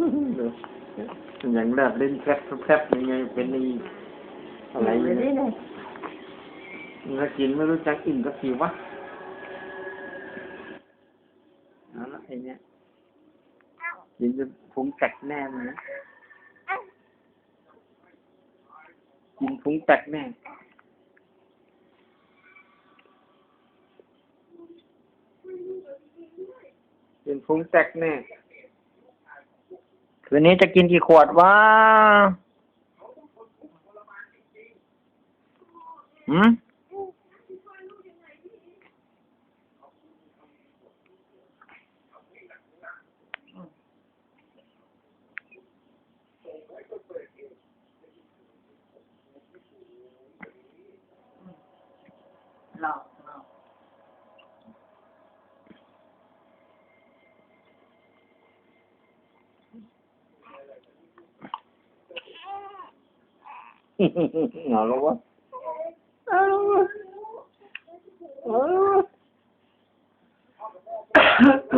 อย่างแบบเล่นแคบแคบยังไงเป็นนี่อะไรเนี่ยเลยถ้ากินไม่รู้จักอิ่มก็หิววะเอาละไอเนี้ยกินจะพุงแตกแน่มันนะกินพุงแตกแน่กินพุงแตกแน่ คืนนี้จะกินกี่ขวดวะหืมหลอกหลอกเอา ngon quá. Ngon quá. Ngon quá.